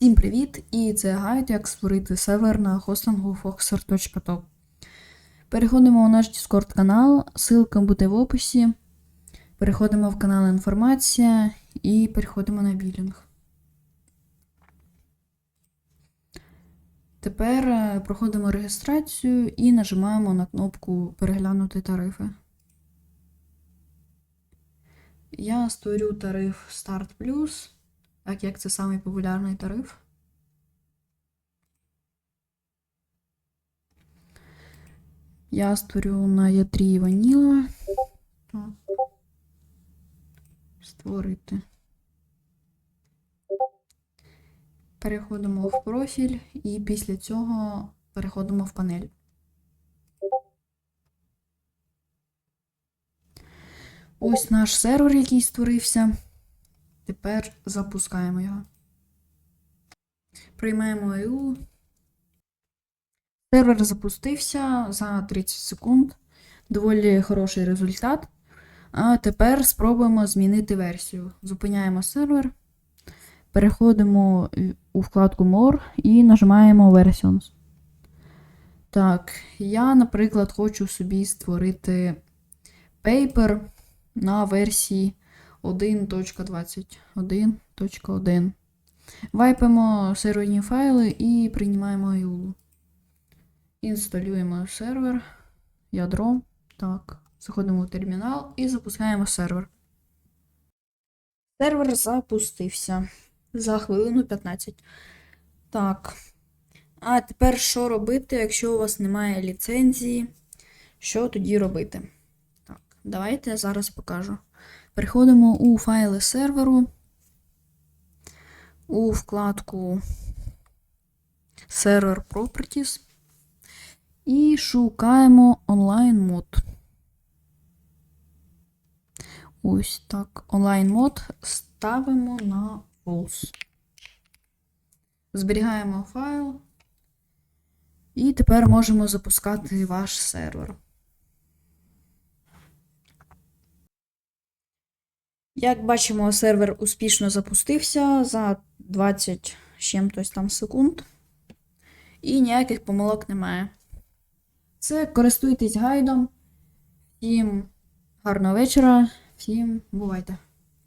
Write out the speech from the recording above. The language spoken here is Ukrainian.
Всім привіт! І це гайд, як створити сервер на хостингу foxer.top. Переходимо у наш Discord канал, ссылка буде в описі. Переходимо в канал інформація і переходимо на білінг. Тепер е, проходимо реєстрацію і нажимаємо на кнопку Переглянути тарифи. Я створю тариф Start Plus, так як це самий популярний тариф. Я створю на ядрі ваніла. Створити. Переходимо в профіль і після цього переходимо в панель. Ось наш сервер, який створився. Тепер запускаємо його. Приймаємо EU. Сервер запустився за 30 секунд. Доволі хороший результат. А тепер спробуємо змінити версію. Зупиняємо сервер. Переходимо у вкладку More і нажимаємо Versions. Так, я, наприклад, хочу собі створити Paper на версії 1.21.1. Вайпимо серверні файли і приймаємо EULA. Інсталюємо сервер, ядро. Так, заходимо в термінал і запускаємо сервер. Сервер запустився за хвилину 15. Так. А тепер що робити, якщо у вас немає ліцензії? Що тоді робити? Так, давайте я зараз покажу. Переходимо у файли серверу, у вкладку Server Properties і шукаємо онлайн мод. Ось так. Онлайн мод ставимо на false. Зберігаємо файл. І тепер можемо запускати ваш сервер. Як бачимо, сервер успішно запустився за 20 з чим-тось там секунд. І ніяких помилок немає. Це користуйтесь гайдом. Всім гарного вечора, всім бувайте!